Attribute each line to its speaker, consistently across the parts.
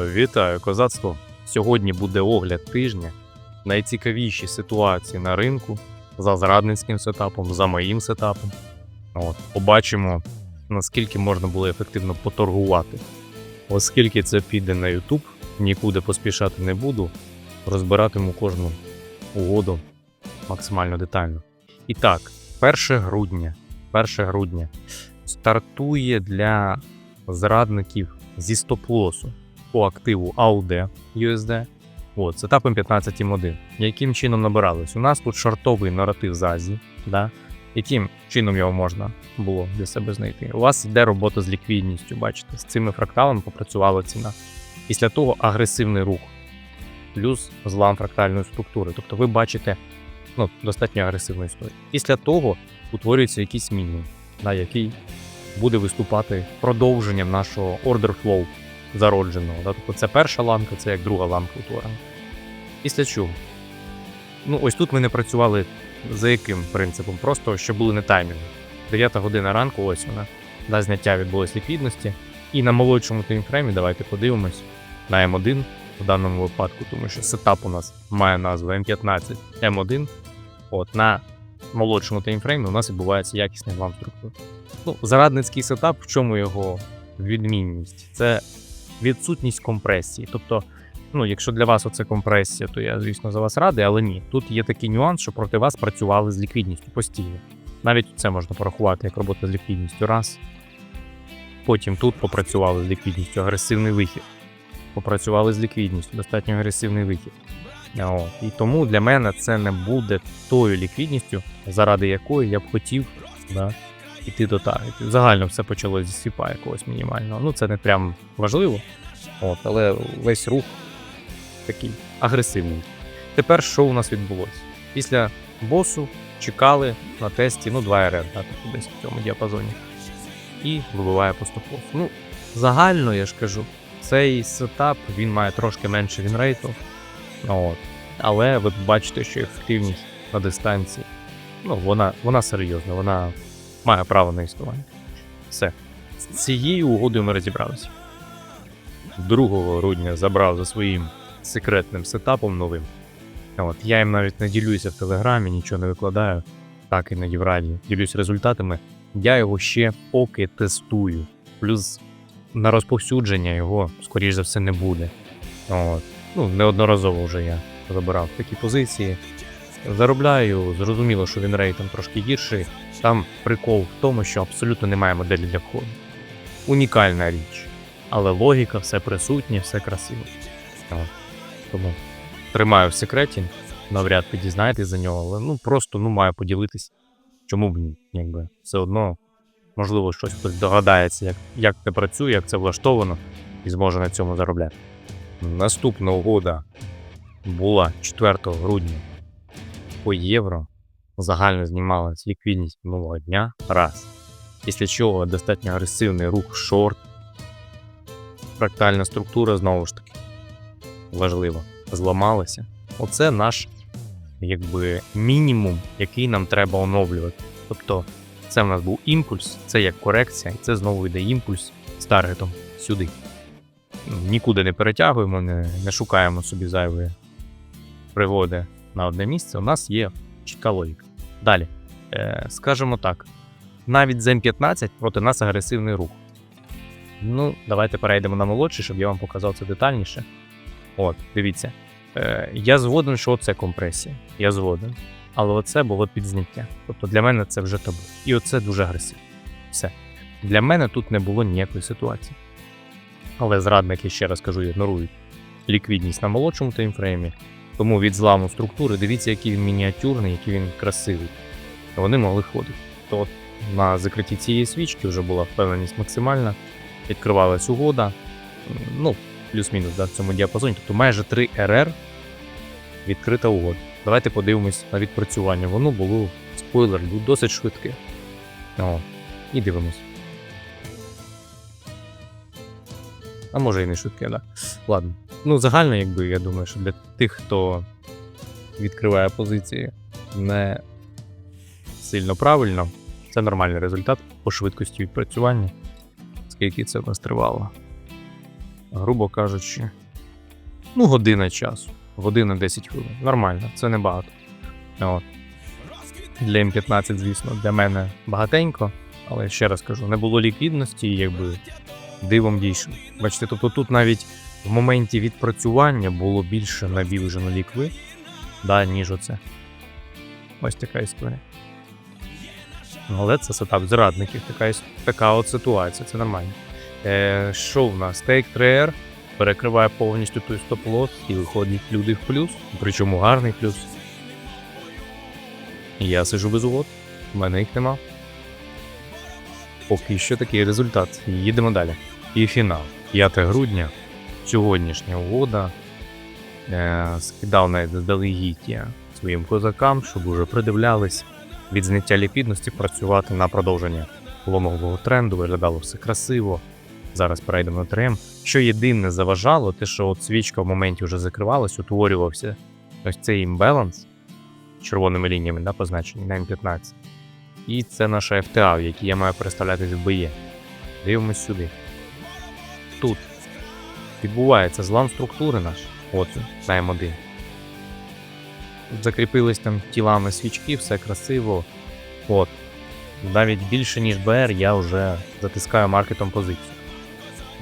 Speaker 1: Вітаю, козацтво! Сьогодні буде огляд тижня. Найцікавіші ситуації на ринку за зрадницьким сетапом, за моїм сетапом. От, побачимо, наскільки можна було ефективно поторгувати. Оскільки це піде на YouTube, нікуди поспішати не буду. Розбиратиму кожну угоду максимально детально. І так, 1 грудня. 1 грудня стартує для зрадників зі стоп-лосу по активу AUD USD. От, сетапом 15.1. Яким чином набирались? У нас тут шортовий наратив з Азії. Да? Яким чином його можна було для себе знайти? У вас йде робота з ліквідністю, бачите, з цими фракталами попрацювала ціна. Після того агресивний рух, плюс злам фрактальної структури. Тобто ви бачите ну, достатньо агресивну історію. Після того утворюється якийсь мінімум, да, який буде виступати продовженням нашого order flow зародженого. Да? Тобто це перша ламка, це як друга ламка утворена. Після чого? Ну, ось тут ми не працювали за яким принципом? Просто щоб були не таймінги. 9 година ранку, ось вона. Да, зняття відбулось ліквідності. І на молодшому таймфреймі давайте подивимось на М1 в даному випадку, тому що сетап у нас має назву М15 М1. От на молодшому таймфреймі у нас відбувається якісний злам структур. Ну, зарадницький сетап, в чому його відмінність? Це відсутність компресії. Тобто, ну, якщо для вас оце компресія, то я, звісно, за вас радий, але ні. Тут є такий нюанс, що проти вас працювали з ліквідністю постійно. Навіть це можна порахувати як робота з ліквідністю. Раз. Потім тут попрацювали з ліквідністю, агресивний вихід. Попрацювали з ліквідністю, достатньо агресивний вихід. О, і тому для мене це не буде тою ліквідністю, заради якої я б хотів да, іти до таргетів. Загально все почалося зі свіпа якогось мінімального. Ну, це не прям важливо. От, але весь рух такий агресивний. Тепер що у нас відбулося? Після босу чекали на тесті, ну, 2 РР, тобто десь в цьому діапазоні. І вибиває по стопу. Ну, загально я ж кажу, цей сетап він має трошки менше вінрейту. От. Але ви бачите, що ефективність на дистанції, ну, вона, вона серйозна, вона має право на існування. Все. З цією угодою ми розібралися. 2 грудня забрав за своїм секретним сетапом новим. От, я їм навіть не ділюся в Телеграмі, нічого не викладаю, так і на Євраді. Ділюсь результатами. Я його ще поки тестую. Плюс на розповсюдження його, скоріш за все, не буде. От. Ну, неодноразово вже я забирав такі позиції. Заробляю, зрозуміло, що він рейтинг трошки гірший. Там прикол в тому, що абсолютно немає моделі для входу. Унікальна річ. Але логіка, все присутнє, все красиво. Тому тримаю в секреті, навряд ви дізнаєтесь за нього, але ну просто ну, маю поділитись. Чому б ні? Якби все одно, можливо, щось хтось догадається, як, як це працює, як це влаштовано, і зможе на цьому заробляти. Наступна угода була 4 грудня по євро. Загально знімалась ліквідність минулого дня раз. Після чого достатньо агресивний рух шорт. Фрактальна структура знову ж таки важливо, зламалася. Оце наш якби мінімум, який нам треба оновлювати. Тобто, це в нас був імпульс, це як корекція, і це знову йде імпульс з таргетом сюди. Ну, Нікуди не перетягуємо, не, не шукаємо собі зайвої пригоди на одне місце. У нас є чітка логіка. Далі, е, скажімо так, навіть з М15 проти нас агресивний рух. Ну, давайте перейдемо на молодший, щоб я вам показав це детальніше. От, дивіться. Е, я згоден, що це компресія. Я згоден. Але оце було підзняття. Тобто для мене це вже табу. І оце дуже агресивно. Все. Для мене тут не було ніякої ситуації. Але зрадники, ще раз кажу, ігнорують ліквідність на молодшому таймфреймі. Тому від зламу структури, дивіться, який він мініатюрний, який він красивий. Вони могли ходити. То на закритті цієї свічки вже була впевненість максимальна, відкривалась угода. Ну, плюс-мінус да, в цьому діапазоні. Тобто майже 3 РР відкрита угода. Давайте подивимось на відпрацювання. Воно було спойлер, було досить швидке. О, і дивимось. А може і не швидке, да. Ладно. Ну, загально, якби я думаю, що для тих, хто відкриває позиції не сильно правильно, це нормальний результат по швидкості відпрацювання, скільки це в нас тривало. грубо кажучи, ну, година часу. Година 10 хвилин. Нормально, це небагато. От. Для М15, звісно, для мене багатенько, але ще раз кажу, не було ліквідності, якби дивом дійшов. Бачите, тобто тут навіть в моменті відпрацювання було більше набіжено лікви, да, ніж оце. Ось така історія. Ну, Але це сетап зрадників, така, така от ситуація, це нормально. Е, що в нас? Take 3R перекриває повністю той стоп-лосс і виходять люди в плюс, причому гарний плюс. Я сижу без угод, в мене їх нема. Поки що такий результат. Їдемо далі. І фінал. 5 грудня. Сьогоднішня угода. Е, скидав навіть заздалегідь своїм козакам, щоб уже придивлялись від зняття ліквідності працювати на продовження ломового тренду, виглядало все красиво. Зараз перейдемо на трем. Що єдине заважало, те, що от свічка в моменті вже закривалась, утворювався ось цей імбаланс червоними лініями, да, позначені на М15. І це наша FTA, в якій я маю переставлятись в БЄ. Дивимось сюди. Тут відбувається злам структури наш. Він, на М1. Закріпились там тілами свічки, все красиво. От. Навіть більше, ніж БР, я вже затискаю маркетом позицію.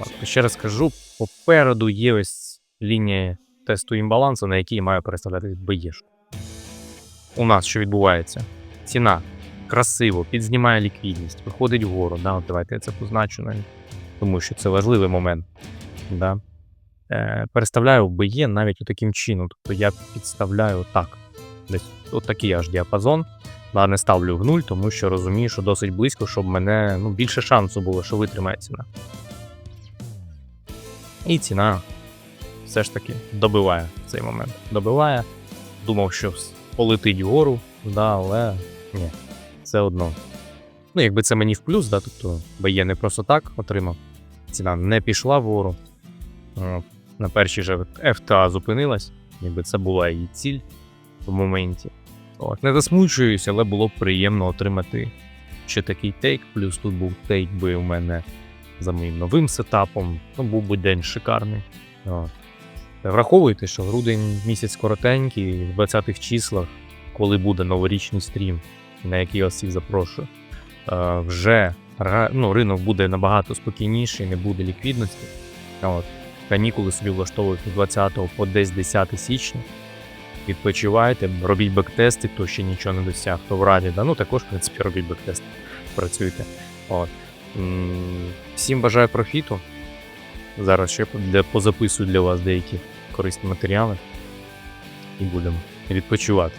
Speaker 1: От. Ще раз кажу, попереду є ось лінія тесту імбалансу, на якій маю переставляти БЄшку. У нас що відбувається? Ціна красиво підзнімає ліквідність, виходить вгору. Да? От давайте я це позначу навіть, тому що це важливий момент. Да? Е, переставляю БЄ навіть таким чином. Тобто я підставляю так. Десь от такий аж діапазон. Да, не ставлю в нуль, тому що розумію, що досить близько, щоб мене ну, більше шансу було, що витримає ціна. І ціна все ж таки добиває в цей момент. Добиває. Думав, що полетить вгору, да, але ні, все одно. Ну, якби це мені в плюс, да, тобто БЄ не просто так отримав. Ціна не пішла вгору. О, На першій же FTA зупинилась, якби це була її ціль в моменті. От. Не засмучуюсь, але було б приємно отримати ще такий тейк. Плюс тут був тейк би у мене за моїм новим сетапом. Ну, був би день шикарний. От. Враховуйте, що грудень місяць коротенький, в 20-х числах, коли буде новорічний стрім, на який я всіх запрошую, е, вже ну, ринок буде набагато спокійніший, не буде ліквідності. От. Канікули собі влаштовують з 20 по десь 10 січня. Відпочивайте, робіть бектести, хто ще нічого не досяг, хто в раді. Да? Ну також, в принципі, робіть бектести, працюйте. От. Всім бажаю профіту. Зараз ще позаписую для вас деякі корисні матеріали і будемо відпочивати.